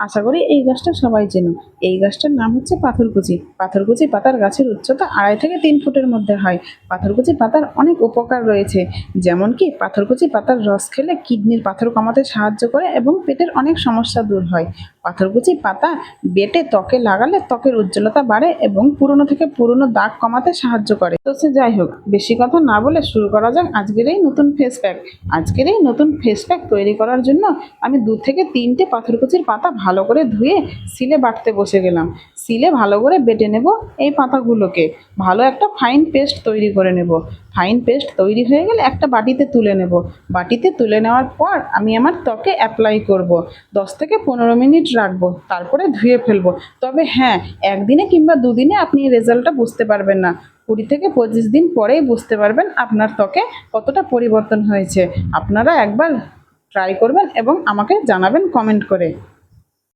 আশা করি এই গাছটা সবাই চেনো। এই গাছটার নাম হচ্ছে পাথরকুচি। পাথরকুচি পাতার গাছের উচ্চতা আড়াই থেকে তিন ফুটের মধ্যে হয়। পাথরকুচি পাতার অনেক উপকার রয়েছে, যেমন কি পাথরকুচি পাতার রস খেলে কিডনির পাথর কমাতে সাহায্য করে এবং পেটের অনেক সমস্যা দূর হয়। পাথরকুচি পাতা বেটে ত্বকে লাগালে ত্বকের উজ্জ্বলতা বাড়ে এবং পুরনো থেকে পুরনো দাগ কমাতে সাহায্য করে। তো সে যাই হোক, বেশি কথা না বলে শুরু করা যাক আজকের এই নতুন ফেস প্যাক আজকের এই নতুন ফেস প্যাক তৈরি করার জন্য আমি দু থেকে তিনটে পাথরকুচির পাতা ভালো করে ধুয়ে সিলে বাটতে বসে গেলাম। সিলে ভালো করে বেটে নেব এই পাতাগুলোকে। ভালো একটা ফাইন পেস্ট তৈরি করে নেব। ফাইন পেস্ট তৈরি হয়ে গেলে একটা বাটিতে তুলে নেব। বাটিতে তুলে নেওয়ার পর আমি আমার ত্বকে অ্যাপ্লাই করব। দশ থেকে পনেরো মিনিট রাখব, তারপরে ধুয়ে ফেলব। তবে হ্যাঁ একদিনে কিংবা দুদিনে আপনি রেজাল্টটা বুঝতে পারবেন না। কুড়ি থেকে পঁচিশ দিন পরেই বুঝতে পারবেন আপনার ত্বকে কতটা পরিবর্তন হয়েছে। আপনারা একবার ট্রাই করবেন এবং আমাকে জানাবেন কমেন্ট করে।